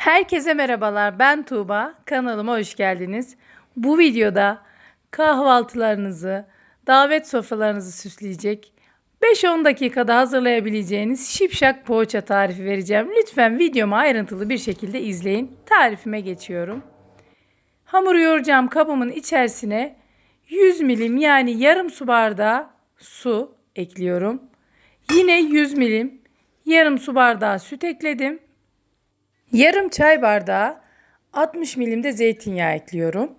Herkese merhabalar. Ben Tuğba. Kanalıma hoş geldiniz. Bu videoda kahvaltılarınızı, davet sofralarınızı süsleyecek 5-10 dakikada hazırlayabileceğiniz şipşak poğaça tarifi vereceğim. Lütfen videomu ayrıntılı bir şekilde izleyin. Tarifime geçiyorum. Hamuru yoğuracağım kabımın içerisine 100 milim yani yarım su bardağı su ekliyorum. Yine 100 milim yarım su bardağı süt ekledim. Yarım çay bardağı 60 milim de zeytinyağı ekliyorum.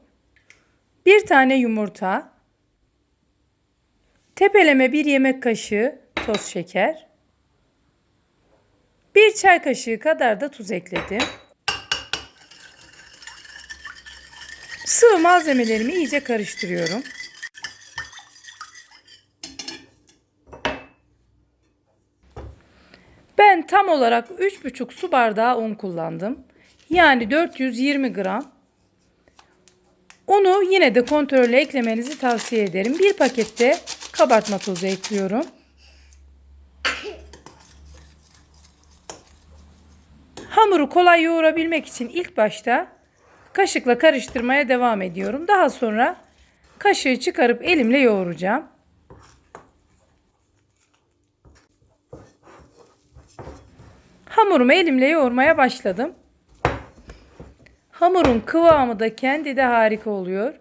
Bir tane yumurta. Tepeleme bir yemek kaşığı toz şeker. Bir çay kaşığı kadar da tuz ekledim. Sıvı malzemelerimi iyice karıştırıyorum. Tam olarak 3,5 su bardağı un kullandım. Yani 420 gram. Unu yine de kontrolle eklemenizi tavsiye ederim. Bir pakette kabartma tozu ekliyorum. Hamuru kolay yoğurabilmek için ilk başta kaşıkla karıştırmaya devam ediyorum. Daha sonra kaşığı çıkarıp elimle yoğuracağım. Hamurumu elimle yoğurmaya başladım. Hamurun kıvamı da kendi de harika oluyor.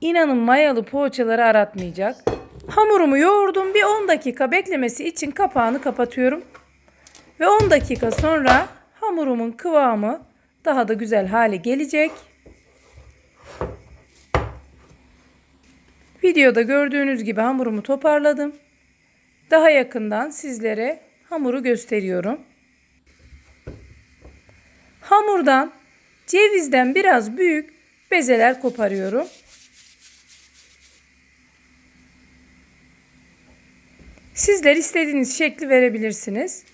İnanın mayalı poğaçaları aratmayacak. Hamurumu yoğurdum. Bir 10 dakika beklemesi için kapağını kapatıyorum. Ve 10 dakika sonra hamurumun kıvamı daha da güzel hale gelecek. Videoda gördüğünüz gibi hamurumu toparladım. Daha yakından sizlere hamuru gösteriyorum. Hamurdan cevizden biraz büyük bezeler koparıyorum. Sizler istediğiniz şekli verebilirsiniz.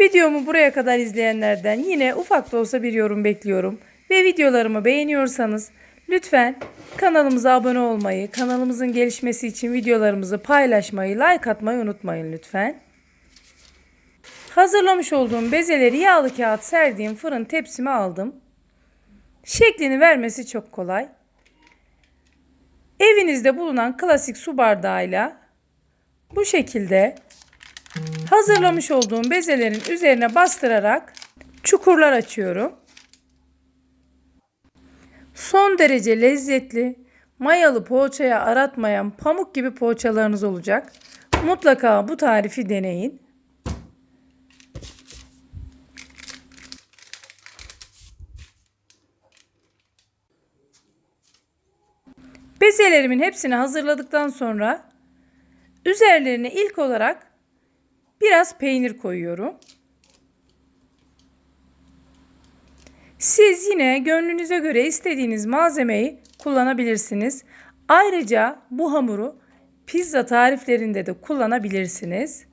Videomu buraya kadar izleyenlerden yine ufak da olsa bir yorum bekliyorum. Ve videolarımı beğeniyorsanız lütfen kanalımıza abone olmayı, kanalımızın gelişmesi için videolarımızı paylaşmayı, like atmayı unutmayın lütfen. Hazırlamış olduğum bezeleri yağlı kağıt serdiğim fırın tepsime aldım. Şeklini vermesi çok kolay. Evinizde bulunan klasik su bardağıyla bu şekilde hazırlamış olduğum bezelerin üzerine bastırarak çukurlar açıyorum. Son derece lezzetli, mayalı poğaçaya aratmayan pamuk gibi poğaçalarınız olacak. Mutlaka bu tarifi deneyin. Bezelerimin hepsini hazırladıktan sonra üzerlerine ilk olarak biraz peynir koyuyorum. Siz yine gönlünüze göre istediğiniz malzemeyi kullanabilirsiniz. Ayrıca bu hamuru pizza tariflerinde de kullanabilirsiniz.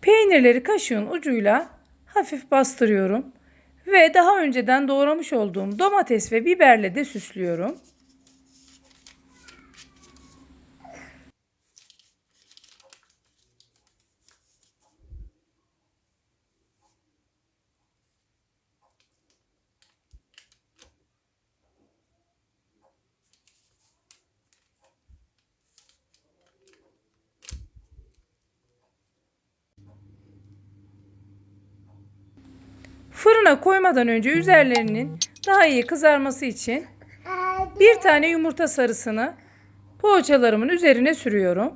Peynirleri kaşığın ucuyla hafif bastırıyorum ve daha önceden doğramış olduğum domates ve biberle de süslüyorum. Fırına koymadan önce üzerlerinin daha iyi kızarması için bir tane yumurta sarısını poğaçalarımın üzerine sürüyorum.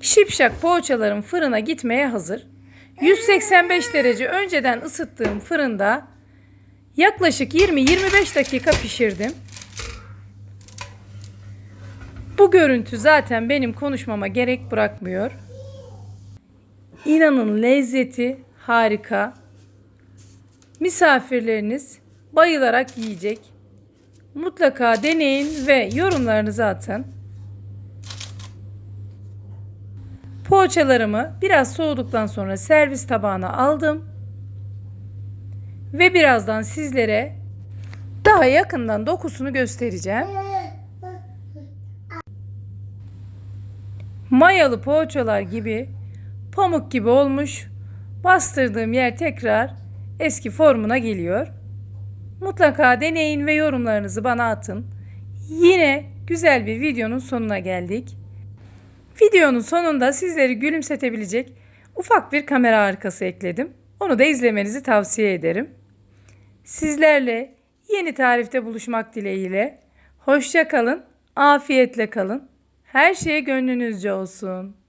Şipşak poğaçalarım fırına gitmeye hazır. 185 derece önceden ısıttığım fırında yaklaşık 20-25 dakika pişirdim. Bu görüntü zaten benim konuşmama gerek bırakmıyor. İnanın lezzeti harika. Misafirleriniz bayılarak yiyecek. Mutlaka deneyin ve yorumlarınızı atın. Poğaçalarımı biraz soğuduktan sonra servis tabağına aldım. Ve birazdan sizlere daha yakından dokusunu göstereceğim. Mayalı poğaçalar gibi pamuk gibi olmuş. Bastırdığım yer tekrar eski formuna geliyor. Mutlaka deneyin ve yorumlarınızı bana atın. Yine güzel bir videonun sonuna geldik. Videonun sonunda sizleri gülümsetebilecek ufak bir kamera arkası ekledim. Onu da izlemenizi tavsiye ederim. Sizlerle yeni tarifte buluşmak dileğiyle. Hoşça kalın, afiyetle kalın. Her şey gönlünüzce olsun.